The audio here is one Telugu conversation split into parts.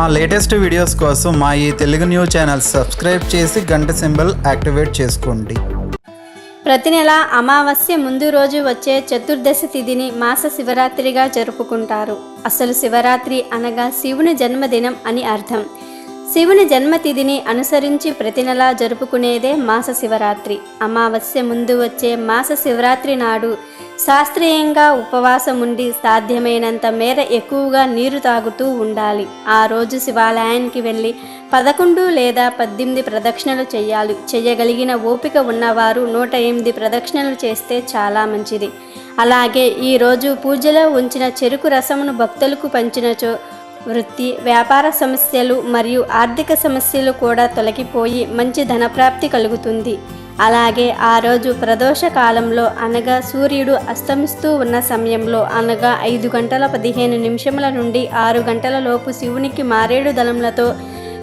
మా లేటెస్ట్ వీడియోస్ కోసం మా ఈ తెలుగు న్యూస్ ఛానల్ సబ్స్క్రైబ్ చేసి గంట సింబల్ యాక్టివేట్ చేసుకోండి. ప్రతి నెల అమావాస్య ముందు రోజు వచ్చే చతుర్దశి తిథిని మాస శివరాత్రిగా జరుపుకుంటారు. అసలు శివరాత్రి అనగా శివుని జన్మదినం అని అర్థం. శివుని జన్మతిథిని అనుసరించి ప్రతి నెలా జరుపుకునేదే మాస శివరాత్రి. అమావాస్య ముందు వచ్చే మాస శివరాత్రి నాడు శాస్త్రీయంగా ఉపవాసం ఉండి సాధ్యమైనంత మేర ఎక్కువగా నీరు తాగుతూ ఉండాలి. ఆ రోజు శివాలయానికి వెళ్ళి పదకొండు లేదా పద్దెనిమిది ప్రదక్షిణలు చేయాలి. చేయగలిగిన ఓపిక ఉన్నవారు నూట ఎనిమిది ప్రదక్షిణలు చేస్తే చాలా మంచిది. అలాగే ఈ రోజు పూజలో ఉంచిన చెరుకు రసమును భక్తులకు పంచినచో వృత్తి వ్యాపార సమస్యలు మరియు ఆర్థిక సమస్యలు కూడా తొలగిపోయి మంచి ధనప్రాప్తి కలుగుతుంది. అలాగే ఆ రోజు ప్రదోష కాలంలో అనగా సూర్యుడు అస్తమిస్తూ ఉన్న సమయంలో అనగా ఐదు గంటల పదిహేను నిమిషముల నుండి ఆరు గంటల లోపు శివునికి మారేడు దళములతో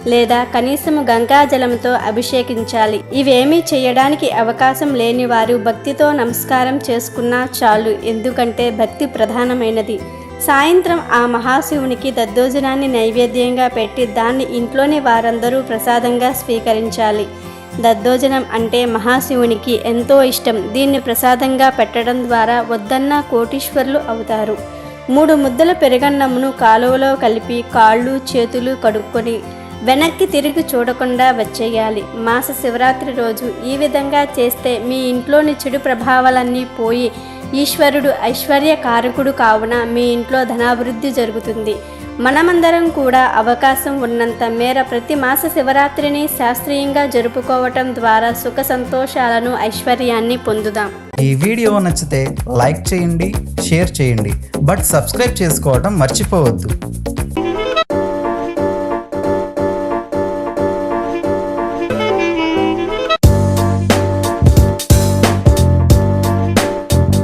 లేదా కనీసము గంగాజలంతో అభిషేకించాలి. ఇవేమీ చేయడానికి అవకాశం లేని వారు భక్తితో నమస్కారం చేసుకున్నా చాలు ఎందుకంటే భక్తి ప్రధానమైనది. సాయంత్రం ఆ మహాశివునికి దద్దోజనాన్ని నైవేద్యంగా పెట్టి దాన్ని ఇంట్లోని వారందరూ ప్రసాదంగా స్వీకరించాలి. దద్దోజనం అంటే మహాశివునికి ఎంతో ఇష్టం. దీన్ని ప్రసాదంగా పెట్టడం ద్వారా వద్దన్న కోటీశ్వర్లు అవుతారు. మూడు ముద్దల పెరుగన్నమును కాలువలో కలిపి కాళ్ళు చేతులు కడుక్కొని వెనక్కి తిరిగి చూడకుండా వచ్చేయాలి. మాస శివరాత్రి రోజు ఈ విధంగా చేస్తే మీ ఇంట్లోని చెడు ప్రభావాలన్నీ పోయి ఈశ్వరుడు ఐశ్వర్య కారకుడు కావున మీ ఇంట్లో ధనాభివృద్ధి జరుగుతుంది. మనమందరం కూడా అవకాశం ఉన్నంత మేర ప్రతి మాస శివరాత్రిని శాస్త్రీయంగా జరుపుకోవటం ద్వారా సుఖ సంతోషాలను ఐశ్వర్యాన్ని పొందుదాం. ఈ వీడియో నచ్చితే లైక్ చేయండి షేర్ చేయండి. బట్ సబ్స్క్రైబ్ చేసుకోవడం మర్చిపోవద్దు.